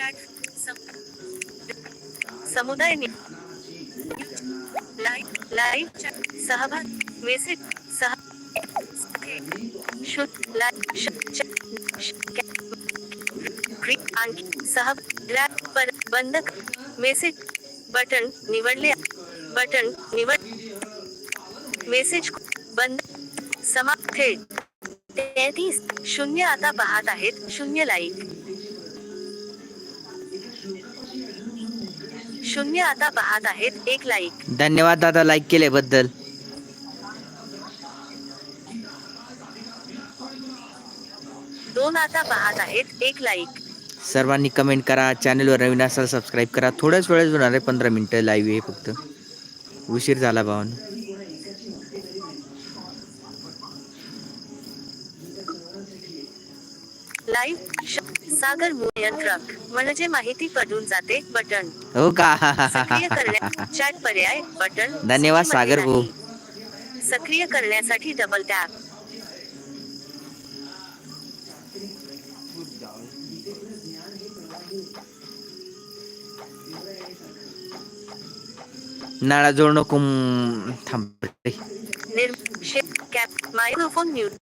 Chat सम- समुदाय live live chat सहभाग मेसेज सह शुद्ध आणखी सह पर बंद क- मेसेज बटन निवडले बटन निवड मेसेज बंद समाप्त थेट तेहतीस शून्य आता पाहत आहेत, शून्य लाईक शून्य आता पाहत आहेत एक लाईक धन्यवाद दादा लाईक केल्याबद्दल. दोन आता पाहत आहेत एक लाईक सर्वांनी कमेंट करा चॅनलवर नवीन असाल सबस्क्राईब करा. थोड्याच वेळेस होणार आहे पंधरा मिनटं लाईव्ह आहे फक्त. उशीर झाला भावन. लाईव्ह सागर नियंत्रक म्हणजे माहिती पडून जाते बटन. हो का? सक्रिय करण्या चॅट पर्याय बटन. धन्यवाद सागर भाऊ. नाही. सक्रिय करण्यासाठी डबल टॅप नाळा जोड नको थांब मायक्रोफोन म्यूट.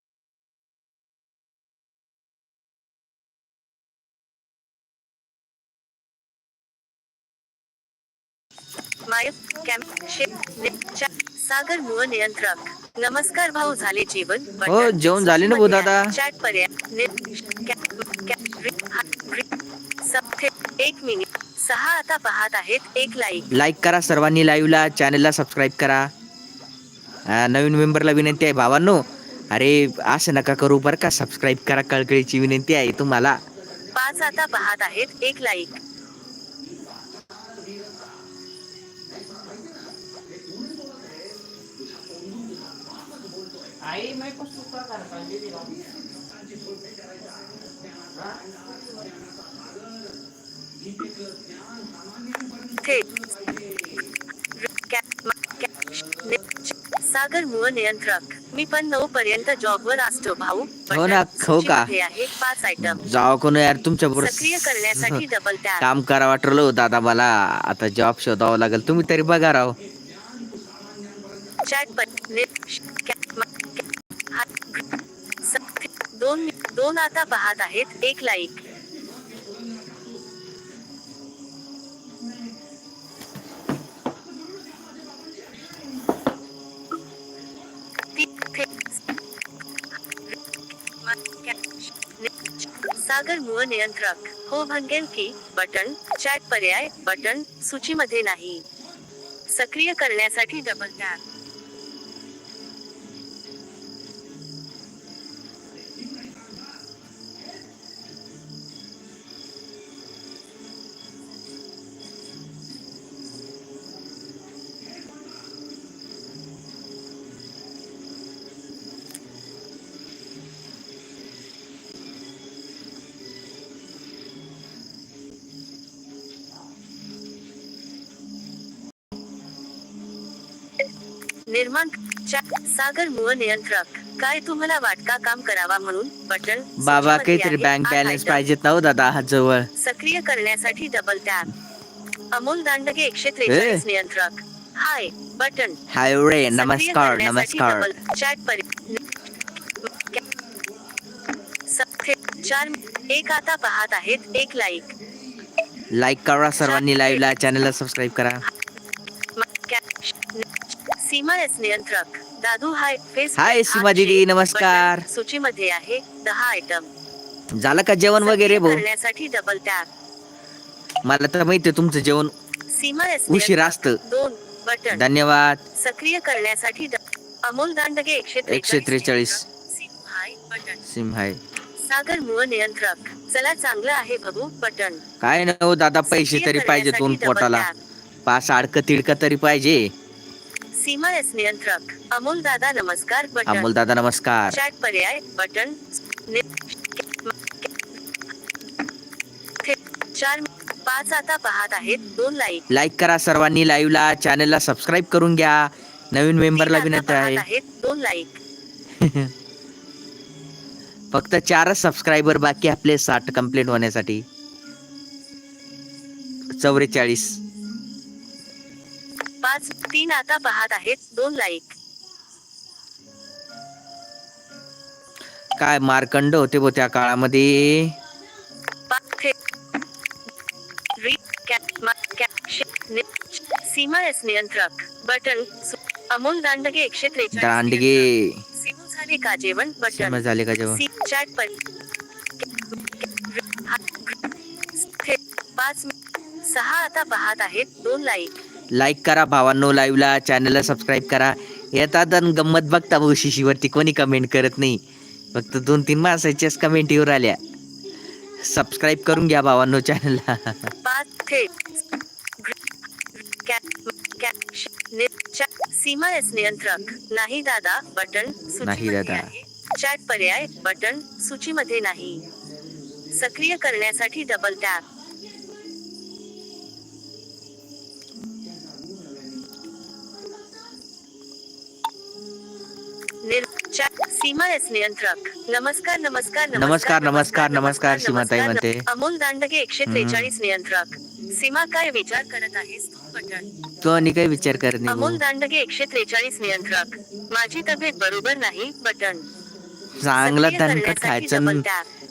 माय कॅम्प सागर मूळ नियंत्रक. नमस्कार भाऊ झाले जेवण. हो, जेवण झाले ना भाऊ दादा. चॅट पर्याय एक मिनिट. सहा आता पाहत आहेत एक लाईक. लाईक करा सर्वांनी लाईव्हला चॅनलला सबस्क्राईब करा. आ, नवीन मेंबरला विनंती आहे भावांनो. अरे असं नका करू बरं का? सबस्क्राईब करा कळकळीची विनंती आहे तुम्हाला. पाच आता पाहत आहेत एक लाईक. थेट कॅ- मा- कॅ- श- नि- च- सागर मूळ नियंत्रक. मी पण नऊ पर्यंत जॉबवर असतो भाऊ. हो ना, हो का? आहे पाच आयटम जाव कोण यार तुमच्या सक्रिय करण्यासाठी डबल टॅप काम करा वाटलं होतं आता मला. आता जॉब शोधावं लागेल. तुम्ही तरी बघा राव. चॅट पर नि- श- कॅ- मा- कॅ- हा- स- दोन दोन आता पाहत आहेत एक लाईक सागर मूळ नियंत्रक. हो भंगेल की बटन चॅट पर्याय बटन सूचीमध्ये नाही. सक्रिय करण्यासाठी डबल टॅप निर्माण सागर मूळ नियंत्रक. काय तुम्हाला वाटका काम करावा म्हणून? बटन बाबा काहीतरी. Bank balance item. पाहिजेत ना हो दादा हात जवळ. सक्रिय करण्यासाठी डबल टॅप अमोल दांडगे एकशे त्रेचाळीस नियंत्रक. हाय बटन. हाय रे नमस्कार नमस्कार. चॅट पर चार एक आता पाहत आहेत एक लाईक लाईक करा सर्वांनी लाईव्हला चॅनलला सबस्क्राईब करा. एस नियंत्रक. दादू हाय फेस हाय, सीमा दीदी, नमस्कार. सूचीमध्ये आहे दहा आयटम झालं का जेवण वगैरे करण्यासाठी डबल टॅप मला तर माहितीये तुमचं जेवण सीमा एस उशीर. असतं. दोन बटन. धन्यवाद. सक्रिय करण्यासाठी अमोल दांडगे एकशे एकशे त्रेचाळीस. सीम हाय बटन. सिम हाय. सागर मूळ नियंत्रक. चला चांगलं आहे बघू बटन. काय ना हो दादा पैसे तरी पाहिजे दोन पोटाला. पाच अडक तिडक तरी पाहिजे. सीमा एस नियंत्रक. अमोल दादा नमस्कार बटन. अमोल दादा नमस्कार. चॅट पर्याय बटन. चार पाच आता पाहत आहेत. दोन लाईक. लाईक करा सर्वांनी लाईव्हला चॅनलला सबस्क्राईब करून घ्या. नवीन मेंबरला विनंती आहे. दोन लाईक. फक्त चारच सबस्क्रायबर बाकी आपले साठ कंप्लीट होण्यासाठी. चौवेचाळीस पाच तीन आता पाहत आहेत. दोन लाईक काय मार्कंड होते बो त्या काळामध्ये? पाच थे- री कॅप मा कॅप शे- नि- सीमा एस नियंत्रक. बटन अमोल दांडगे एकशे त्रेचाळीस दांडगे. सिमू झाले का जेवण? बटन. झाले का जेव्हा सी चॅट पर पाच सहा आता पाहत आहेत. दोन लाईक लाईक करा भावांनो लाईव्हला चॅनलला सबस्क्राईब करा. येतात आणि गंमत बघता भाऊ शिशीवरती कोणी कमेंट करत नाही. फक्त दोन तीन माणसाच्याच कमेंट येऊन आल्या सबस्क्राईब करून घ्या भावांनो चॅनलला सीमा एस नियंत्रक नाही दादा. बटन नाही दादा. चॅट पर्याय बटन सूचीमध्ये नाही. सक्रिय करण्यासाठी डबल टॅप सीमा एस नियंत्रक नमस्कार नमस्कार नमस्कार, नमस्कार, नमस्कार, सीमाताई. म्हणते. अमोल दांडगे एकशे. त्रेचाळीस नियंत्रक सीमा काय विचार करत आहेस तू आणि काही विचार करत नाही अमोल. दांडगे एकशे त्रेचाळीस नियंत्रक माझी तब्येत बरोबर नाही बटन चांगलं दणकट खायचं.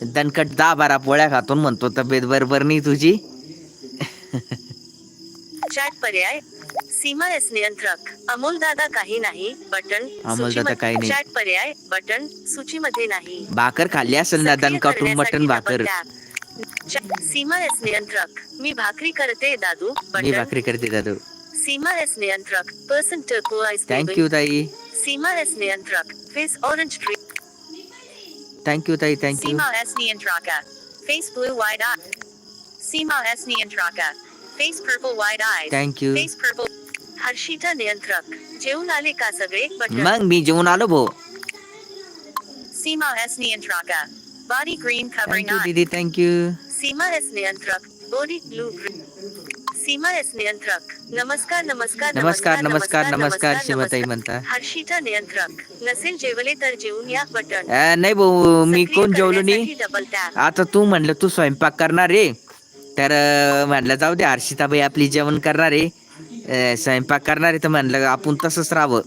दणकट दहा बारा पोळ्या खातो न म्हणतो तब्येत बरोबर नाही तुझी चॅट पर्याय सीमा एस नियंत्रक अमोल दादा काही नाही बटन अमोल दादा काही नाही. चॅट पर्याय बटन सूचीमध्ये नाही भाकर खाल्ली असेल ना सक्रिय दणकटून करण्यासाठी मटन भाकर double tap. Chat- Seema S नियंत्रक मी भाकरी करते दादू मी बटन भाकरी करते दादू सीमा एस नियंत्रक पर्सन टर्कोइज थँक्यू ताई सीमा एस नियंत्रक face orange tree thank you ताई thank you Niyantraka. Face blue wide eye. Sima S Niyantraka. Face purple wide eyes. Thank you Face purple. Harshita नियंत्रक. जेवून आले का सगळे? मग मी जेवून आलो भो. Seema S नियंत्रका. Body green covering thank you दीदी थँक्यू सीमा एस नियंत्रक. Body blue green Seema S नियंत्रक. नमस्कार नमस्कार नमस्कार नमस्कार नमस्कार शिवताई म्हणता. हर्षिता नियंत्रक. नसेल जेवले तर जेवून या बटन अ, नाही भाऊ मी कोण जेवलो नाही? डबल टॅप आता तू म्हणलं तू स्वयंपाक करणार रे. तर अ, म्हणलं जाऊ दे हर्षिताबाई आपली जेवण करणार आहे स्वयंपाक करणार तर म्हणलं आपण तसंच राहावं.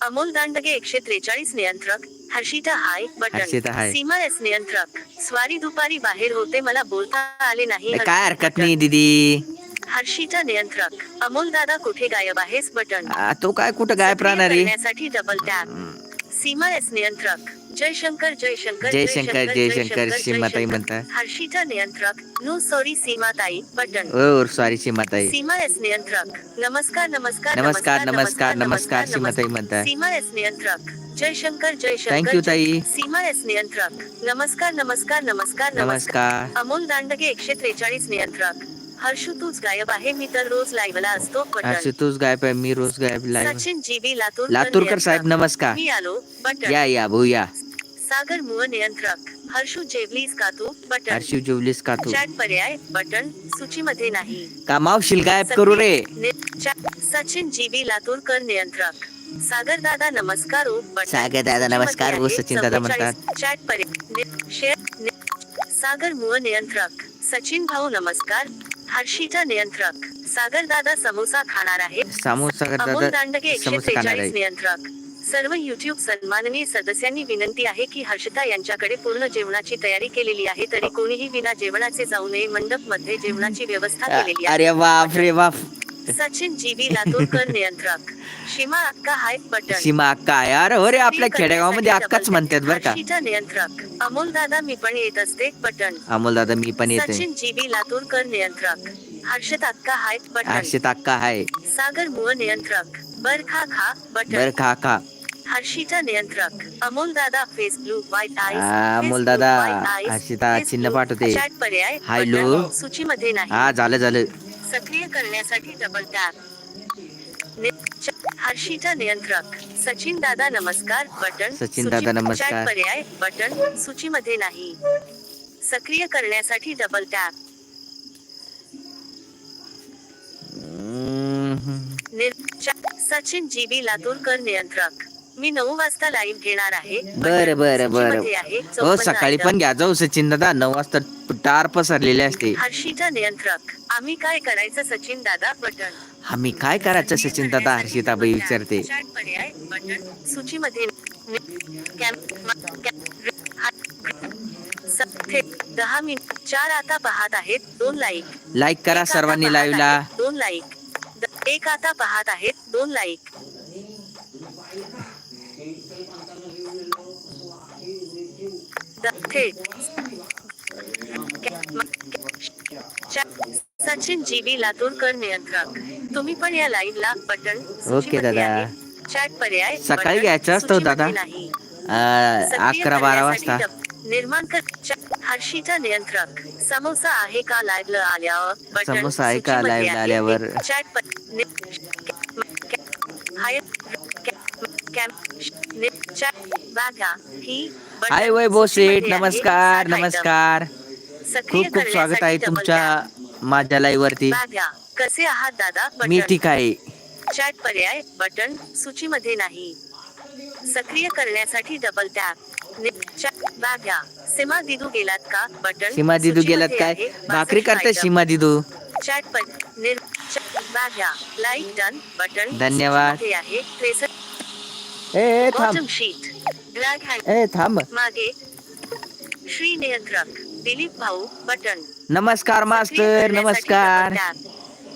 अमोल दांडगे एकशे त्रेचाळीस नियंत्रक Harshita hi Harshita button hi. Seema S नियंत्रक. स्वारी दुपारी बाहेर होते मला बोलता आले नाही काय हरकत नाही दीदी. हर्षिता नियंत्रक. अमोल दादा कुठे गायब आहेस बटन? आ, तो काय कुठं गायब राहणार आहे? करण्यासाठी डबल टॅप सीमा एस नियंत्रक. जयशंकर जयशंकर जयशंकर जयशंकर सीमाताई म्हणता हर्षिता नियंत्रक. नो सॉरी सीमाताई बटन. ओ सॉरी सीमाताई. सीमा एस नियंत्रक. नमस्कार नमस्कार नमस्कार, नमस्कार, नमस्कार, सीमाताई म्हणताय. सीमा एस नियंत्रक. जयशंकर जयशंकर. थँक्यू ताई. सीमा एस नियंत्रक नमस्कार नमस्कार नमस्कार. नमस्कार. अमोल दांडगे एकशे त्रेचाळीस नियंत्रक. हर्षू तूच गायब आहे. मी तर रोज लाईव्हला असतो. बटन. तूच गायब आहे. मी रोज गायब लाईव्ह सचिन जीबी लातूर लातूरकर साहेब नमस्कार. मी आलो. बटन. या या भाऊ या सागर मुळ नियंत्रक. हर्षू जेवलीस का तू? बटन. हर्षी जेवलीस का तू? चॅट पर्याय. बटन. सूचीमध्ये नाही. का मावशील गायब करू रे? नि- चॅट- सचिन जीबी लातूरकर नियंत्रक. सागर दादा नमस्कार ओ बटन. सागर दादा नमस्कार ओ, सूचीमध्ये सचिन दादा म्हणतात. 44. चॅट पर्याय. नि- शेअर नि- सागर मुळ नियंत्रक. सचिन भाऊ नमस्कार. हर्षिता नियंत्रक. सागर दादा समोसा खाणार आहे समोसा अमोल दांडगे एकशे त्रेचाळीस नियंत्रक. सर्व युट्यूब सन्माननीय सदस्यांनी विनंती आहे की हर्षिता यांच्याकडे पूर्ण जेवणाची तयारी केलेली आहे तरी कोणीही विना जेवणाचे जाऊ नये. मंडपमध्ये जेवणाची व्यवस्था केलेली आहे. अरे बाप रे बाप. सचिन जीबी लातूरकर नियंत्रक. सीमा अक्का हाय बटन. सीमा अक्का आहे अरे आपल्या खेडेगावामध्ये करण्यासाठी अक्काच म्हणतात बरं का. हर्षिता नियंत्रक. अमोल दादा मी पण येत असते बटन. अमोल दादा मी पण येते. सचिन जीबी लातूरकर नियंत्रक. हर्षद अक्का हाय बटन. हर्षित अक्का आहे सागर मुळ नियंत्रक. बरखा खा बटन. बर खा खा. हर्षिता नियंत्रक. अमोल दादा फेस ब्लू व्हाईट अमोल दादा, हर्षिता चिन्ह पाठवते. पर्याय हॅलो. बटन, सूचीमध्ये नाही. हा झालं झालं. सक्रिय करण्यासाठी डबल टॅप नि- हर्षिता नियंत्रक. सचिन दादा नमस्कार. बटन सचिन सूची- दादा नमस्कार. पर्याय बटन सूचीमध्ये नाही. सक्रिय करण्यासाठी डबल टॅप हम्म. सचिन जीबी लातूरकर नियंत्रक. मी नऊ वाजता लाईव्ह घेणार आहे. बरं बरं बरं. हो 54 सकाळी. पण घ्या जाऊ सचिन दादा. नऊ वाजता टार पसरलेले असते. हर्षिता नियंत्रक. आम्ही काय करायचं सचिन दादा? बटन. आम्ही काय करायचं सचिन दादा? हर्षिताबाई विचारते. चॅट पर्याय बटन. सूचीमध्ये दहा मिनिट चार आता पाहत आहेत दोन लाईक लाईक करा सर्वांनी लाईव्हला आहेत, दोन लाईक एक आता पाहत आहेत दोन लाईक द- थेट कॅ- म- कॅ- चा- सचिन जीबी लातूरकर नियंत्रक तुम्ही पण या लाईव्हला बटन सूचीमध्ये दादा. चॅट पर्याय सकाळी घ्यायचं असतं दादा. अकरा बारा वाजता निर्माण कर हर्षीचा नियंत्रक समोसा आहे का लाईव्हला आल्यावर समोसा आहे का ला आहे. आल्यावर? चॅट हाय हाय वैभव आहे. नमस्कार. नमस्कार. सक्रिय खूप खूप स्वागत आहे तुमच्या माझ्या लाईव्ह वरती. कसे आहात दादा? मी ठीक आहे. चॅट पर्याय बटन सूचीमध्ये नाही. सक्रिय करण्यासाठी डबल टॅप सीमा दिदू गेलात का? बटन सीमा दिदू गेलात काय. भाकरी 62 करतात item. सीमा दिदू. चॅट पर लाईक डन बटन धन्यवाद. आहे. ए ए, थांब. बॉटम शीट हँड ए थांब. मागे. श्री नियंत्रक दिलीप भाऊ बटन नमस्कार करण्यासाठी नमस्कार.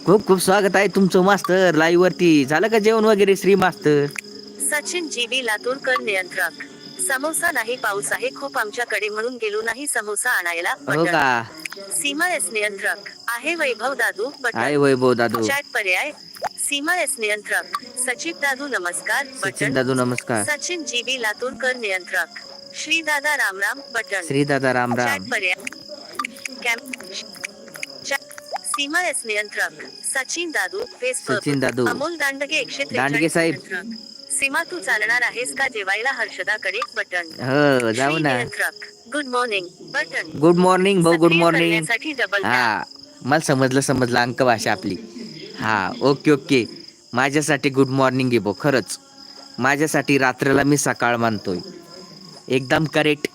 खूप खूप स्वागत आहे तुमचं मास्तर लाईव्ह वरती. झालं का जेवण वगैरे श्री मास्तर सचिन जीबी लातूरकर नियंत्रक समोसा नाही पाऊस आहे खूप आमच्याकडे म्हणून गेलो नाही समोसा आणायला हो बटन का? सीमा एस नियंत्रक आहे वैभव दादू आहे वैभव दादू. चॅट पर्याय. सीमा एस नियंत्रक सचिन दादू नमस्कार सचिन दादू नमस्कार. सचिन जीबी लातूरकर नियंत्रक. श्री दादा रामराम बटन. श्री दादा राम राम. सीमा एस नियंत्रक. सचिन दादू फेसबुक सचिन दादू. अमोल दांडगे एकशे दांडगे साहेब. सीमा तू चालणार आहेस का जेवायला? हर्षदाकडे बटन. हो जाऊ ना. नियंत्रक. Good morning button. Good morning भाऊ गुड मॉर्निंग करण्यासाठी डबल हा मला समजलं समजलं अंक भाषा आपली. हा ओके ओके. माझ्यासाठी गुड मॉर्निंग भाऊ खरंच. माझ्यासाठी रात्रीला मी सकाळ मानतोय. एकदम करेक्ट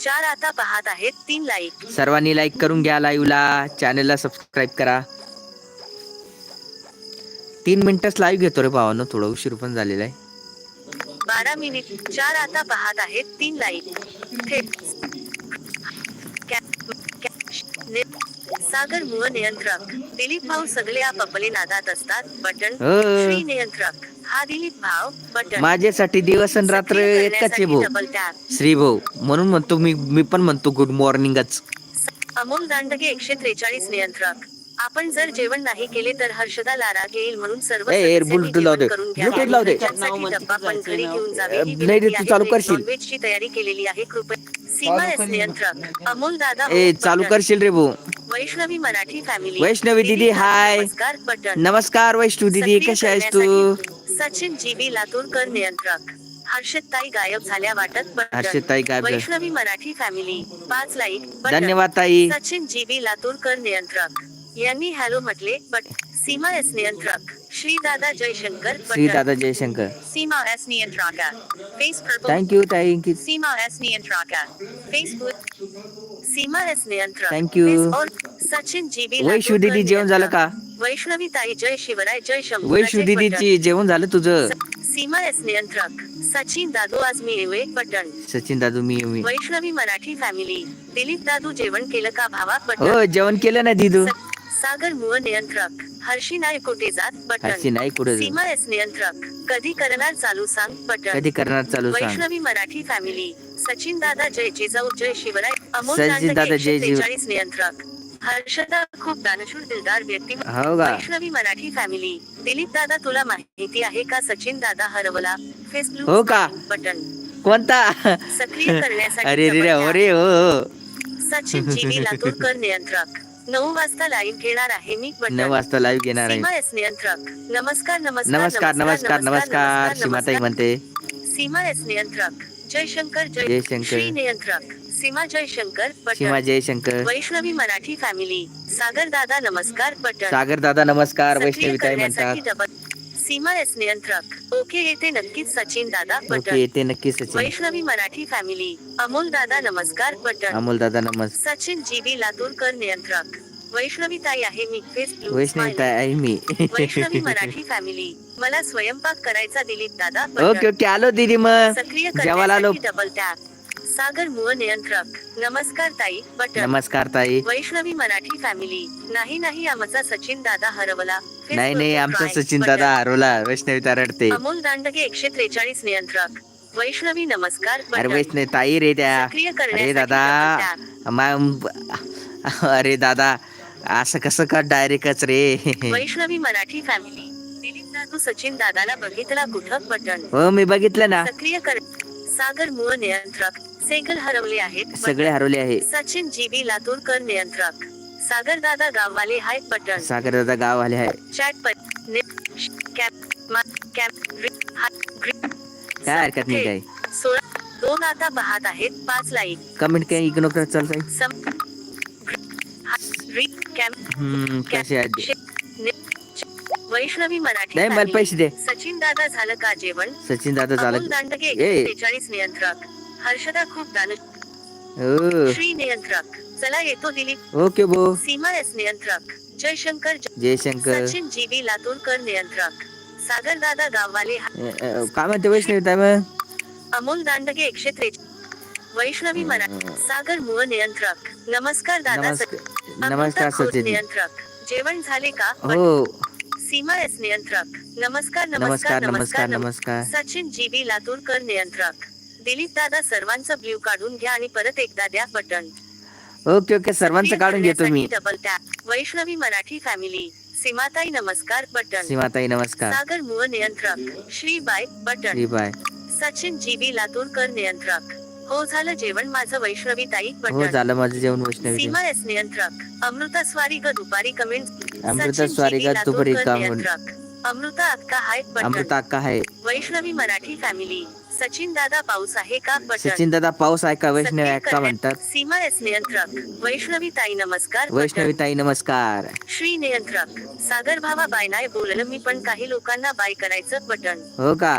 चार आता पाहत आहेत तीन लाईक सर्वांनी लाईक करून घ्या लाईव्हला चॅनलला सबस्क्राईब करा. तीन मिनिटच लाईव्ह घेतो रे भावानं थोडं उशीर पण झालेला आहे. बारा मिनिट चार आता पाहत आहेत तीन लाईक थेट कॅ- कॅ- श- नि- सागर मुळ नियंत्रक दिलीप भाऊ सगळे आपापले नादात असतात बटन हो. श्री नियंत्रक हा दिलीप भाव बटन माझ्यासाठी दिवस आणि रात्र सक्रिय एकच आहे करण्यासाठी भाऊ डबल टॅप श्री भाऊ म्हणून म्हणतो मी मी पण म्हणतो गुड मॉर्निंगच अमोल दांडगे एकशे त्रेचाळीस नियंत्रक आपण जर जेवण नाही केले तर हर्षदाला राग येईल म्हणून सर्व ए, ए, सदस्यांनी Bluetooth लाव जेवण दे. करून घ्या. Bluetooth लाव दे. घरच्यांसाठी डब्बा पण घरी घेऊन जावे ही नाही रे, विनंती तू आहे. चालू करशील. तयारी केलेली आहे कृपया सीमा एस नियंत्रक अमोल दादा ए चालू. करशील रे भाऊ. वैष्णवी मराठी फॅमिली वैष्णवी दीदी, हाय. नमस्कार बटन. नमस्कार वैष्णू दीदी कशी आहेस तू? सचिन जीबी लातूरकर नियंत्रक. हर्षद ताई गायब झाल्या वाटत बटन. हर्षदताई गायब झाल्या. वैष्णवी मराठी फॅमिली पाच लाईक बटन. धन्यवाद ताई. सचिन जीबी लातूरकर नियंत्रक. यांनी हॅलो म्हटले बट सीमा एस नियंत्रक। श्री दादा जयशंकर श्री. दादा Jaishankar. Seema S नियंत्रका face purple thank you thank you Seema S नियंत्रका Facebook Seema S नियंत्रक. Face on. Sachin GB Laturkar दीदी जेवण झालं का. वैष्णवी ताई जय शिवराय जय शंभू वैष्णू दीदीची जेवण झालं तुझं? सीमा एस नियंत्रक। सचिन दादू आज मी येवे बटन। सचिन दादू मी वैष्णवी मराठी फॅमिली। दिलीप दादू जेवण केलं का भावा? बटन। हो जेवण केलं ना दिदू। सागर मुळ नियंत्रक हर्षी नाय कुठे जात हर्षी बटन नाही कुठं सीमा एस नियंत्रक कधी करणार चालू सांग बटन? कधी करणार चालू सांग? वैष्णवी मराठी फॅमिली सचिन दादा जय जिजाऊ जय शिवराय अमोल सचिन दांडगे दादा जय त्रेचाळीस नियंत्रक. हर्षदा खूप दानशूर दिलदार व्यक्ती. हो का? वैष्णवी मराठी फॅमिली. दिलीप दादा तुला माहिती आहे का सचिन दादा हरवला? फेसबुक हो का? बटन. कोणता? सक्रिय करण्यासाठी अरे रे रे. अरे हो हो. सचिन जीवी लातूरकर नियंत्रक. नऊ वाजता लाईव्ह घेणार आहे मी नऊ वाजता लाईव्ह घेणार आहे. नमस्कार नमस्कार नमस्कार नमस्कार नमस्कार सीमाताई म्हणते. सीमा एस नियंत्रक. जयशंकर जय जयशंकर. श्री नियंत्रक. सीमा जयशंकर सीमा जयशंकर. वैष्णवी मराठी फॅमिली सागर दादा नमस्कार बटन. सागर दादा नमस्कार. वैष्णवीताई करण्यासाठी म्हणतात. सीमा एस नियंत्रक. ओके येते नक्कीच सचिन दादा ओके येते नक्की सचिन. वैष्णवी मराठी फॅमिली. अमोल दादा नमस्कार बटन. अमोल दादा नमस्कार सचिन जी बी लातूरकर नियंत्रक. वैष्णवी ताई आहे मी. फेस ब्लू वैष्णवीताई आहे मी. वैष्णवी मराठी फॅमिली. मला स्वयंपाक करायचा दिलीप दादा ओके ओके. आलो दीदी मग. सक्रिय जेवायला आलो. करण्यासाठी डबल टॅप सागर मुळ नियंत्रक. नमस्कार ताई बटन. नमस्कार ताई. वैष्णवी मराठी फॅमिली. नाही नाही आमचा सचिन दादा हरवला. नाही नाही आमचा. सचिन. दादा हरवला. वैष्णवीता रडते अमोल दांडगे एकशे त्रेचाळीस नियंत्रक. वैष्णवी नमस्कार अरे. वैष्णवी ताई रे त्या. अरे दादा. अरे दादा असं कसं का डायरेक्टच रे. वैष्णवी मराठी फॅमिली. दिलीप दादू सचिन दादाला बघितला कुठं? बटन. हो मी बघितलं ना. सक्रिय कर सागर मूळ नियंत्रक. सेगल हरवले आहेत. सगळे हरवले आहे. सचिन जीबी लातूरकर नियंत्रक. सागर दादा गाववाले हाय बटन सागर दादा गाव आले आहे चॅट ने कॅप कॅप काय हरकत नाही काय? सोळा दोन आता पाहत आहेत पाच लाईक कमेंट काही इग्नोर करत चालतंय सम हा रि कॅप हम्म कसे आहेत ते? शे- ने- च- वैष्णवी मराठी नाही मला. पैसे दे. सचिन दादा झालं का जेवण? सचिन दादा अमोल झालं दांडगे ए. बेचाळीस नियंत्रक. हर्षदा खूप दान. हो श्री नियंत्रक. चला येतो दिलीप ओके बो. सीमा एस नियंत्रक. जयशंकर जयशंकर. सचिन जीबी लातूरकर नियंत्रक. सागर दादा गाववाले काय म्हणते वैष्णवी ताई अमोल दांडगे एकशे त्रेच वैष्णवी मराठी सागर मूळ नियंत्रक. नमस्कार दादा नमस्कार सचिन. नियंत्रक. जेवण झाले का? हो. सीमा एस नियंत्रक. नमस्कार नमस्कार नमस्कार नमस्कार सचिन जीबी लातूरकर नियंत्रक. दिलीप दादा सर्वांचं ब्ल्यू काढून घ्या आणि परत एकदा द्या बटन ओके ओके सर्वांचं काढून घेतो मी. Double tap Vaishnavi Marathi family सीमाताई नमस्कार बटन सीमाताई नमस्कार. सागर मूळ नियंत्रक. Shribai button Shri bye. Sachin GB Laturkar नियंत्रक. हो झालं जेवण माझं वैष्णवी ताई हो बटन झालं माझं जेवण वैष्णवी सीमा एस नियंत्रक. अमृता स्वारी ग दुपारी कमेंट. अमृता स्वारी ग दुपारी. नियंत्रक. अमृता अक्का हाय बटन अमृता अक्का आहे वैष्णवी मराठी फॅमिली सचिन दादा पाऊस आहे का बटन? सचिन दादा पाऊस आहे का वैष्णवी अक्का करण्यात- म्हणतात? सीमा एस नियंत्रक वैष्णवी ताई नमस्कार वैष्णवी. ताई नमस्कार. श्री नियंत्रक सागर भावा बाय नाही बोललं मी पण काही लोकांना बाय करायचं बटन. हो का?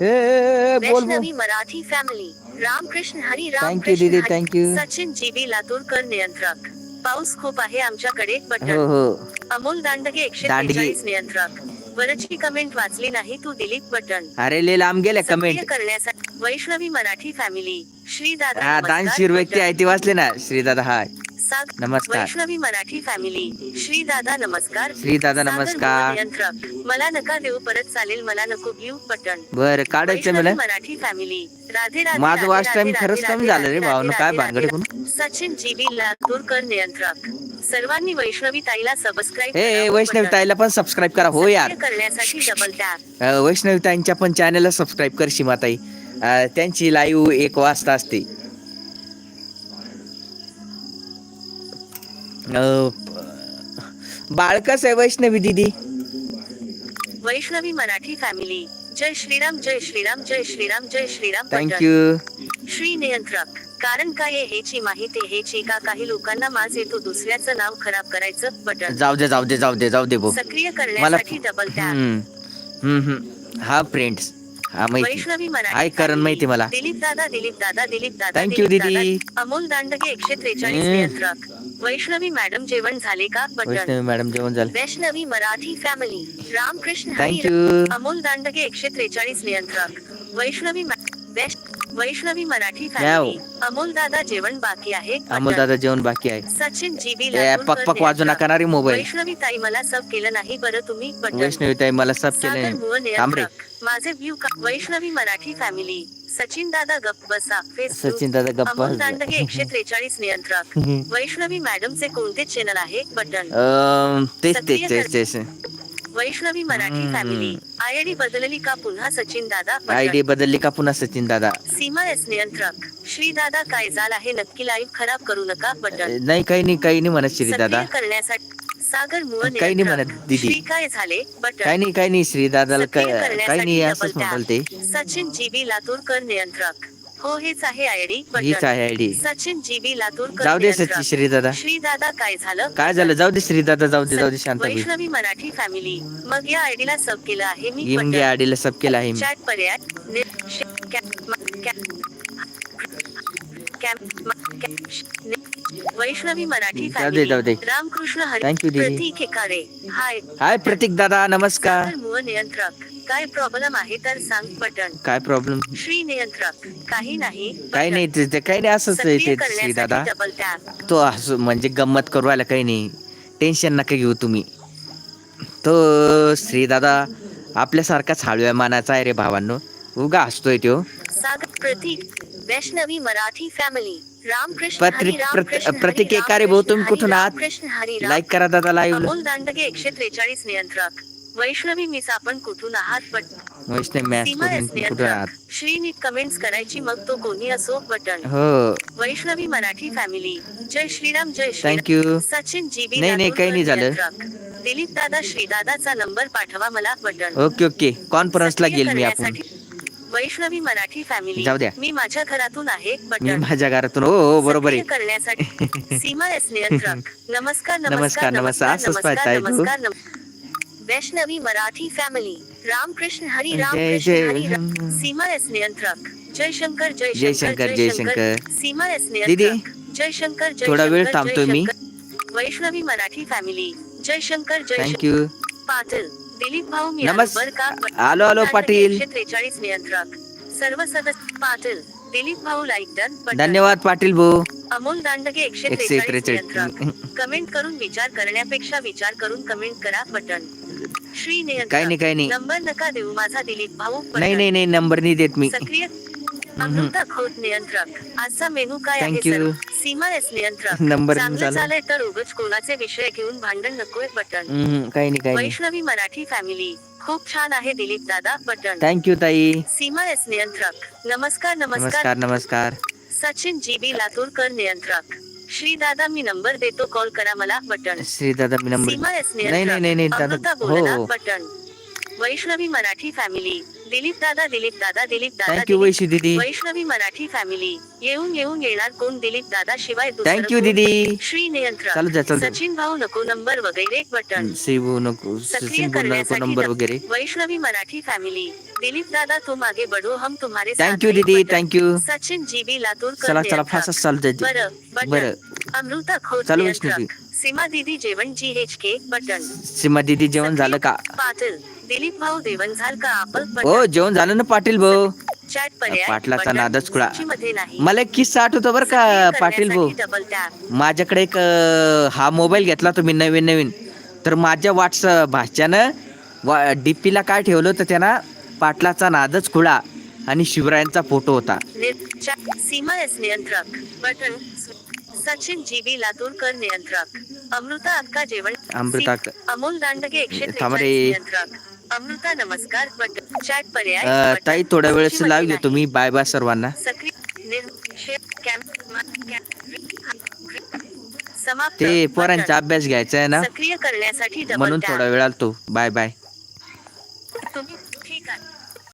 ए, ए, ए, बोल बोल. Vaishnavi Marathi family Ramkrishna Hari thank you Ramkrishna दीदी Hari. Thank you Sachin GB Laturkar नियंत्रक पाऊस खूप आहे आमच्याकडे हो बटन. हो अमोल दांडगे एकशे दांडगे. त्रेचाळीस नियंत्रक वरची कमेंट वाचली नाही तू दिलीप बटन. अरे ले लांब सक्रिय कमेंट करण्यासाठी वैष्णवी मराठी फॅमिली श्री दादा हा दानशीर व्यक्ती. आहे ती वाचले ना. श्री दादा हाय नमस्कार. वैष्णवी मराठी फॅमिली श्री दादा नमस्कार. श्री दादा नमस्कार. नियंत्रक. मला नका देऊ परत चालेल मला नको ब्ल्यू बटन. बर काढायचं मला. मराठी फॅमिली राधे राधे माझं time राधे, खरंच कमी झालं रे भावानं. काय भानगड? सचिन जीबी लातूरकर नियंत्रक. सर्वांनी वैष्णवी ताईला सबस्क्राईब ए वैष्णवी ताईला पण सबस्क्राईब करा. हो यार. करण्यासाठी डबल वैष्णवी ताईंच्या पण चॅनलला सबस्क्राईब कर सीमाताई. अ, त्यांची लाईव्ह एक वाजता असते. बाळ कसं आहे वैष्णवी दिदी. वैष्णवी मराठी फॅमिली जय श्रीराम जय श्रीराम जय श्रीराम जय श्रीराम. थँक्यू श्री नियंत्रक. कारण काय आहे हेची माहिती हेची का काही लोकांना माज येतो दुसऱ्याचं नाव खराब करायचं बटन. जाऊ दे जाऊ दे जाऊ दे जाऊ दे भाऊ. सक्रिय करण्यासाठी डबल टॅप हम्म हम्म हम्म. हा फ्रेंड्स हा माहिती. वैष्णवी मराठी कारण. माहिती मला. दिलीप दादा दिलीप दादा दिलीप दादा Thank you, दिलीप दीदी. दादा. अमोल दांडगे एकशे त्रेचाळीस हम्म. नियंत्रक. वैष्णवी मॅडम जेवण झाले का? बटन. वैष्णवी मॅडम जेवण झालं. वैष्णवी मराठी फॅमिली रामकृष्ण हरी अमोल दांडगे एकशे त्रेचाळीस नियंत्रक. वैष्णवी मा- वैश- वैष्णवी मराठी. फॅमिली अमोल दादा जेवण बाकी आहे. अमोल दादा जेवण बाकी आहे. सचिन जीबी पक पक वाजू नका ना रे मोबाईल. वैष्णवी ताई मला सब केलं नाही बरं तुम्ही बटन. वैष्णवी ताई मला सब केलं माझे व्ह्यू का वैष्णवी मराठी फॅमिली सचिन दादा गप बसा. फेसबुक सचिन दादा गप्पा अमोल दांडगे एकशे त्रेचाळीस नियंत्रक वैष्णवी मॅडमचे कोणते चॅनल आहे? बटन. तेच तेच तेच. वैष्णवी मराठी. फॅमिली. आयडी बदलली का पुन्हा सचिन दादा? आय डी बदलली का पुन्हा सचिन दादा? सीमा एस नियंत्रक. श्री दादा काय झाल आहे? नक्की लाईव्ह खराब करू नका बटन. नाही काही नाही काही नाही म्हणत श्री दादा. करण्यासाठी सागर मुळ काही नाही म्हणत दीदी. श्री काय झाले? बटन. काही नाही काही नाही श्री दादाला काय काही नाही असंच tap. म्हणाल ते सचिन जीबी लातूरकर नियंत्रक. हो हेच आहे आयडी हीच आहे आयडी सचिन जीबी लातूरकर जाऊ दे नियंत्रक. सची श्री दादा श्री दादा काय झालं? काय झालं? जाऊ दे श्री दादा जाऊ दे जाऊ दे शांत. वैष्णवी मराठी फॅमिली. मग या आयडीला सब केलं आहे मी येऊन घ्या आडीला सब केला आहे मी. चॅट पर्याय वैष्णवी मराठी जाऊ दे. Family. Ramkrishna Hari. Pratik Ekare. Hi. Hi Pratik दादा नमस्कार. नियंत्रक. काय प्रॉब्लेम आहे तर सांग बटन काय प्रॉब्लेम श्री नियंत्रक काही नाही काही. नाही ते ते काही नाही असंच आहे सक्रिय ते श्री दादा. डबल टॅप तो असं म्हणजे गंमत करू आला काही नाही. टेन्शन नका घेऊ तुम्ही. तो श्री दादा आपल्यासारखाच हळव्या मानाचा आहे रे भावांनो. उगा हसतोय तो सागर प्रतीक वैष्णवी मराठी फॅमिली रामकृष्ण प्रतीक- हरी प्रत- रामकृष्ण हरी, प्रतीक एकारे भाऊ, तुम्ही रामकृष्ण कुठून हरी, आहात? रामकृष्ण हरी, लाईक करा दादा लाईव्ह अमोल दांडगे एकशे त्रेचाळीस नियंत्रक. वैष्णवी मिस आपण कुठून आहात but Vaishnav match Seema S कुठं आहात? नियंत्रक श्रीनीत कमेंट्स करायची मग तो कोणी असो बटन हो. Vaishnavi Marathi family Jai Shriram Jai Shriram. Thank you Sachin GB नाही, नाही, काही नाही झालं. दिलीप दादा श्रीदादाचा नंबर पाठवा मला बटन ओके ओके. कॉन्फरन्सला गेल मी आपण. वैष्णवी मराठी फॅमिली जाऊ द्या. मी माझ्या घरातून आहे मी बटन माझ्या घरातून. हो हो बरोबर सक्रिय आहे करण्यासाठी सीमा एस नियंत्रक नमस्कार नमस्कार, नमस्कार नमस्कार. नमस्कार नम- वैष्णवी मराठी फॅमिली रामकृष्ण हरी जय रामकृष्ण जय हरी राम- सीमा एस नियंत्रक. जय शंकर जय जय शंकर, जय शंकर. सीमा एस नियंत्रक. जय शंकर जय थोडा वेळ थांबतोय मी. वैष्णवी मराठी फॅमिली जय शंकर जय थँक्यू पाटील. दिलीप भाऊ मी आलो, आलो, पाटील. त्रेचाळीस नियंत्रक. सर्व सदस्य पाटील. दिलीप भाऊ लाईक डन बटन. धन्यवाद पाटील भाऊ. अमोल दांडगे एकशे त्रेचाळीस नियंत्रक. कमेंट करून विचार करण्यापेक्षा विचार करून कमेंट करा बटन. श्री नियंत्रक काही नाही काही नाही. नंबर नका देऊ माझा दिलीप भाऊ. नाही नाही नाही नंबर नाही देत मी. सक्रिय अमृता खोत नियंत्रक. आजचा मेनू काय आहे Thank you. Sir Seema S नियंत्रक. नंबर चांगलं झाला. चालय तर उगच कोणाचे विषय घेऊन भांडण नकोय बटन. हम्म, काही नाही काही नाही. वैष्णवी मराठी फॅमिली खूप छान आहे दिलीप दादा बटन. थँक्यू ताई. सीमा एस नियंत्रक. नमस्कार नमस्कार. नमस्कार नमस्कार. सचिन जीबी लातूरकर नियंत्रक. श्री दादा मी नंबर देतो. कॉल करा मला बटन श्री दादा मी नंबर सीमा एस नाही नाही नाही दादा हो. Button Vaishnavi Marathi family. Dilip दादा दिलीप दादा दिलीप दादा थँक्यू वैशी दीदी. वैष्णवी मराठी फॅमिली. येऊन येऊन येणार कोण दिलीप दादा शिवाय दुसरं थँक्यू कोण? दीदी. श्री नियंत्रक चालू द्या, चालू द्या. सचिन भाऊ नको नंबर वगैरे बटन शिवू नको सक्रिय सचिन नंबर वगैरे. वैष्णवी मराठी फॅमिली. दिलीप दादा तुम आगे बढ़ो हम तुम्हारे साथ थँक्यू हैं, दीदी button. Thank you Sachin GB Latur चला चला फास्ट चालू द्या बरं बटन अमृता खोत चालू नियंत्रक. वैष्णवी. सीमा दीदी जेवण जी एच के बटन सीमा दीदी जेवण झालं का? पाटील. दिलीप भाऊ जेवण झालं का आपण हो जेवण झालं ना पाटील भाऊ. चॅट पर्याय पाटलाचा. नादच खुळा. नाही. मला एक किस्सा आठवतो बरं का पाटील भाऊ. करण्यासाठी डबल टॅप माझ्याकडे एक अं, हा मोबाईल घेतला तुम्ही नवीन नवीन. तर माझ्या व्हॉट्सअप भाच्यानं डीपीला काय ठेवलं होतं त्यांना? पाटलाचा नादच खुळा आणि शिवरायांचा फोटो होता. चॅट सीमा एस नियंत्रक. बटन सचिन जीबी लातूरकर नियंत्रक. अमृता अक्का जेवण अमृता अमोल दांडगे एकशे थांब रे. त्रेचाळीस नियंत्रक. अमृता नमस्कार बटन चॅट पर्याय. ताई थोड्या वेळेस लाव घेतो मी बाय बाय सर्वांना ते. पोरांचा अभ्यास घ्यायचा आहे ना सक्रिय करण्यासाठी म्हणून. थोडा वेळ आलतो बाय बाय तुम्ही